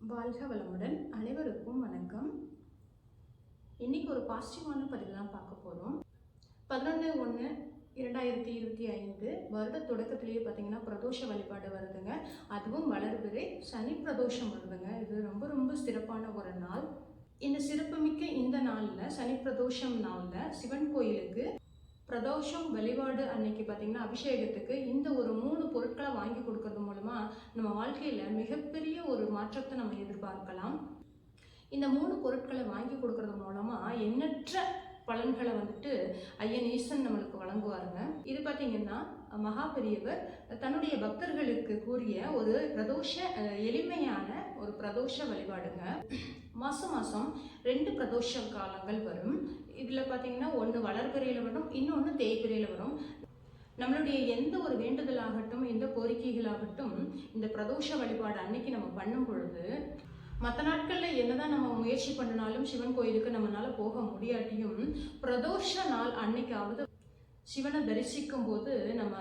வாழ்க வளமுடன் அனைவருக்கும் வணக்கம். இன்னைக்கு ஒரு பாசிட்டிவான பதிவு தான் பார்க்க போகிறோம் பதினொன்று ஒன்று இரண்டாயிரத்தி இருபத்தி ஐந்து வருட தொடக்கத்திலேயே பார்த்தீங்கன்னா பிரதோஷ வழிபாடு வருதுங்க. அதுவும் வளர்பிறை சனி பிரதோஷம் வருதுங்க. இது ரொம்ப ரொம்ப சிறப்பான ஒரு நாள். இந்த சிறப்புமிக்க இந்த நாளில் சனி பிரதோஷம் நாளில் சிவன் கோயிலுக்கு பிரதோஷம் வழிபாடு அன்னைக்கு பார்த்தீங்கன்னா அபிஷேகத்துக்கு இந்த ஒரு மூணு பொருட்களை வாங்கி நம்ம வாழ்க்கையில் மிகப்பெரிய ஒரு மாற்றத்தை நம்ம எதிர்பார்க்கலாம். இந்த மூணு பொருட்களை வாங்கி கொடுக்கறது மூலமாக எண்ணற்ற பலன்களை வந்துட்டு ஐயன் ஈசன் நம்மளுக்கு வழங்குவாருங்க. இது பார்த்தீங்கன்னா மகா பெரியவர் தன்னுடைய பக்தர்களுக்கு கூறிய ஒரு பிரதோஷ எளிமையான ஒரு பிரதோஷ வழிபாடுங்க. மாதம் மாதம் ரெண்டு பிரதோஷ காலங்கள் வரும். இதில் பார்த்தீங்கன்னா ஒன்று வளர்பிறையில் வரும் இன்னொன்று தேய்பிறையில் வரும். நம்மளுடைய எந்த ஒரு வேண்டுதலாகட்டும் எந்த கோரிக்கைகளாகட்டும் இந்த பிரதோஷ வழிபாடு அன்னைக்கு நம்ம பண்ணும் பொழுது மற்ற நாட்களில் என்னதான் நம்ம முயற்சி பண்ணினாலும் சிவன் கோயிலுக்கு நம்மளால போக முடியாட்டியும் பிரதோஷ நாள் அன்னைக்காவது சிவனை தரிசிக்கும் போது நம்ம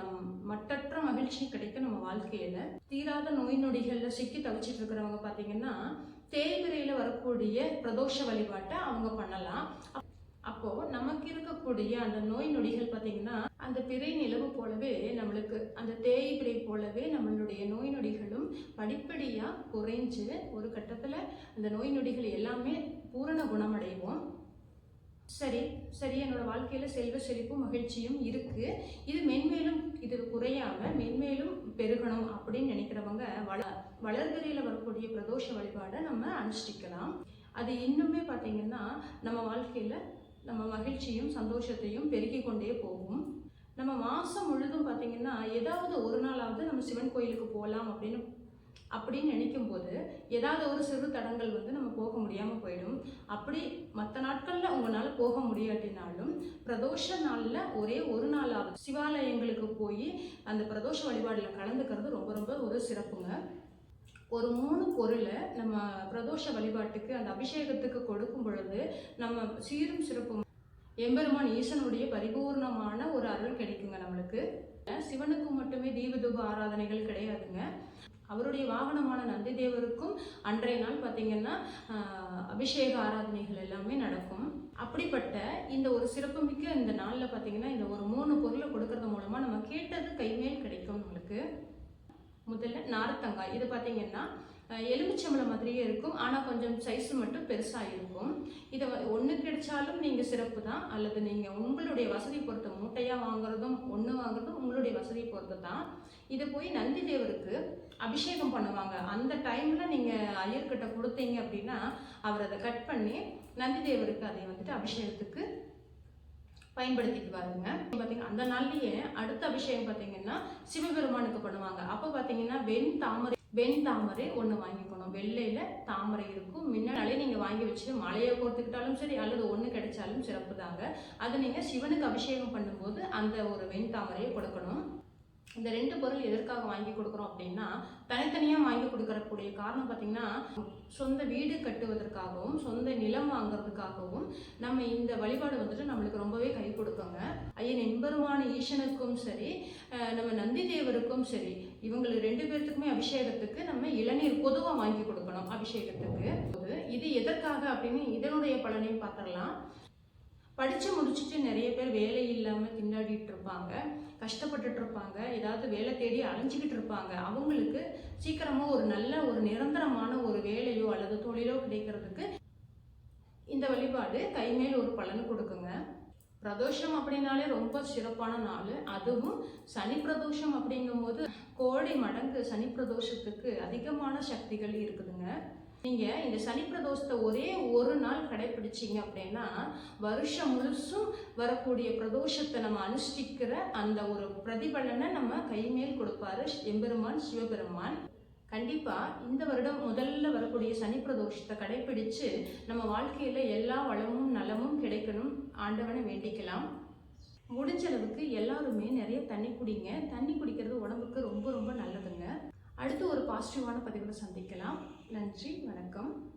மட்டற்ற மகிழ்ச்சி கிடைக்கும் நம்ம வாழ்க்கையில. தீராத நோய் நொடிகள்ல சிக்கி தவிச்சிட்டு இருக்கிறவங்க பாத்தீங்கன்னா தேய்பிரையில வரக்கூடிய பிரதோஷ வழிபாட்டை அவங்க பண்ணலாம். அப்போ நமக்கு இருக்கக்கூடிய அந்த நோய் நொடிகள் பார்த்தீங்கன்னா அந்த பிறை நிலவு போலவே நம்மளுக்கு அந்த தேய்பிறை போலவே நம்மளுடைய நோய் நொடிகளும் படிப்படியாக குறைஞ்சு ஒரு கட்டத்தில் அந்த நோய் நொடிகள் எல்லாமே பூரண குணமடைவோம். சரி சரி என்னோட வாழ்க்கையில் செல்வ செழிப்பும் மகிழ்ச்சியும் இருக்குது இது மென்மேலும் இது குறையாம மென்மேலும் பெருகணும் அப்படின்னு நினைக்கிறவங்க வள வளர்பிறையில வரக்கூடிய பிரதோஷ வழிபாடை நம்ம அனுஷ்டிக்கலாம். அது இன்னுமே பார்த்தீங்கன்னா நம்ம வாழ்க்கையில் நம்ம மகிழ்ச்சியும் சந்தோஷத்தையும் பெருக்கிக் கொண்டே போகும். நம்ம மாதம் முழுதும் பார்த்தீங்கன்னா ஏதாவது ஒரு நாளாவது நம்ம சிவன் கோயிலுக்கு போகலாம் அப்படின்னு அப்படின்னு நினைக்கும் போது ஏதாவது ஒரு சிறு தடங்கள் வந்து நம்ம போக முடியாமல் போயிடும். அப்படி மற்ற நாட்களில் உங்களால் போக முடியாட்டினாலும் பிரதோஷ நாளில் ஒரே ஒரு நாளாவது சிவாலயங்களுக்கு போய் அந்த பிரதோஷ வழிபாடில் கலந்துக்கிறது ரொம்ப ரொம்ப ஒரு சிறப்புங்க. ஒரு மூணு பொருளை நம்ம பிரதோஷ வழிபாட்டுக்கு அந்த அபிஷேகத்துக்கு கொடுக்கும் பொழுது நம்ம சீரும் சிறப்பும். எம்பெருமான் ஈசனுடைய பரிபூர்ணமான ஒரு அருள் கிடைக்கும் அவருக்கு சிவனுக்கு மட்டுமே தீபதூப ஆராதனைகள் கிடையாதுங்க. அவருடைய வாகனமான நந்தி தேவருக்கும் அன்றைய நாள் பார்த்தீங்கன்னா அபிஷேக ஆராதனைகள் எல்லாமே நடக்கும். அப்படிப்பட்ட இந்த ஒரு சிறப்புமிக்க இந்த நாளில் பார்த்தீங்கன்னா இந்த ஒரு மூணு பொருளை கொடுக்கறது மூலமாக நம்ம கேட்டது கைமேல் கிடைக்கும் நம்மளுக்கு. முதல்ல நார்த்தங்காய். இது பார்த்தீங்கன்னா எலுமிச்சம்பளம் மாதிரியே இருக்கும். ஆனால் கொஞ்சம் சைஸ் மட்டும் பெருசாக இருக்கும். இதை ஒன்று கிடைச்சாலும் நீங்கள் சிறப்பு தான். அல்லது நீங்கள் உங்களுடைய வசதி பொறுத்த மூட்டையாக வாங்குறதும் ஒன்று வாங்குறதும் உங்களுடைய வசதி பொறுத்து தான். இதை போய் நந்தி தேவருக்கு அபிஷேகம் பண்ணுவாங்க. அந்த டைமில் நீங்கள் ஐயர்கிட்ட கொடுத்தீங்க அப்படின்னா அவர் அதை கட் பண்ணி நந்தி தேவருக்கு அதை வந்துட்டு அபிஷேகத்துக்கு பயன்படுத்திக்குவாருங்க. பார்த்தீங்கன்னா அந்த நாள்லேயே அடுத்த அபிஷேகம் பார்த்தீங்கன்னா சிவபெருமானுக்கு பண்ணுவாங்க. அப்போ பார்த்தீங்கன்னா வெண் தாமரை வெண் தாமரை ஒன்று வாங்கிக்கணும். வெள்ளையில் தாமரை இருக்கும். முன்னாலே நீங்கள் வாங்கி வச்சு மலையை கோர்த்துக்கிட்டாலும் சரி அல்லது ஒன்று கிடைச்சாலும் சிறப்பு தாங்க அது நீங்கள் சிவனுக்கு அபிஷேகம் பண்ணும்போது அந்த ஒரு வெண் தாமரையை கொடுக்கணும். இந்த ரெண்டு பொருள் எதற்காக வாங்கி கொடுக்குறோம் அப்படின்னா தனித்தனியாக வாங்கி கொடுக்கறக்கூடிய காரணம் பார்த்திங்கன்னா சொந்த வீடு கட்டுவதற்காகவும் சொந்த நிலம் வாங்குறதுக்காகவும் நம்ம இந்த வழிபாடு வந்துட்டு நம்மளுக்கு ரொம்பவே கை கொடுக்குங்க. ஐயன் எம்பெருமான ஈசனுக்கும் சரி நம்ம நந்தி தேவருக்கும் சரி இவங்களுக்கு ரெண்டு பேர்த்துக்குமே அபிஷேகத்துக்கு நம்ம இளநீர் பொதுவாக வாங்கி கொடுக்கணும் அபிஷேகத்துக்கு. இது எதற்காக அப்படின்னு இதனுடைய பலனையும் பார்த்துடலாம். படித்து முடிச்சுட்டு நிறைய பேர் வேலை இல்லாமல் திண்டாடிட்டு இருப்பாங்க கஷ்டப்பட்டுட்டு இருப்பாங்க ஏதாவது வேலை தேடி அலைஞ்சிக்கிட்டு இருப்பாங்க. அவங்களுக்கு சீக்கிரமாக ஒரு நல்ல ஒரு நிரந்தரமான ஒரு வேலையோ அல்லது தொழிலோ கிடைக்கிறதுக்கு இந்த வழிபாடு கைமேல் ஒரு பலன் கொடுக்குங்க. பிரதோஷம் அப்படின்னாலே ரொம்ப சிறப்பான நாள். அதுவும் சனி பிரதோஷம் அப்படிங்கும்போது கோடி மடங்கு சனி பிரதோஷத்துக்கு அதிகமான சக்திகள் இருக்குதுங்க. நீங்கள் இந்த சனி பிரதோஷத்தை ஒரே ஒரு நாள் கடைப்பிடிச்சிங்க அப்படின்னா வருஷம் முழுசும் வரக்கூடிய பிரதோஷத்தை நம்ம அனுஷ்டிக்கிற அந்த ஒரு பிரதிபலனை நம்ம கைமேல் கொடுப்பாரு எம்பெருமான் சிவபெருமான். கண்டிப்பா இந்த வருடம் முதல்ல வரக்கூடிய சனி பிரதோஷத்தை கடைபிடிச்சு நம்ம வாழ்க்கையில எல்லா வளமும் நலமும் கிடைக்கணும். ஆண்டவனை வேண்டிக்கலாம். முடிஞ்ச அளவுக்கு எல்லாருமே நிறைய தண்ணி குடிங்க. தண்ணி குடிக்கிறது உடம்புக்கு ரொம்ப ரொம்ப நல்லதுங்க. அடுத்து ஒரு பாசிட்டிவான பதிவில் சந்திக்கலாம். நன்றி வணக்கம்.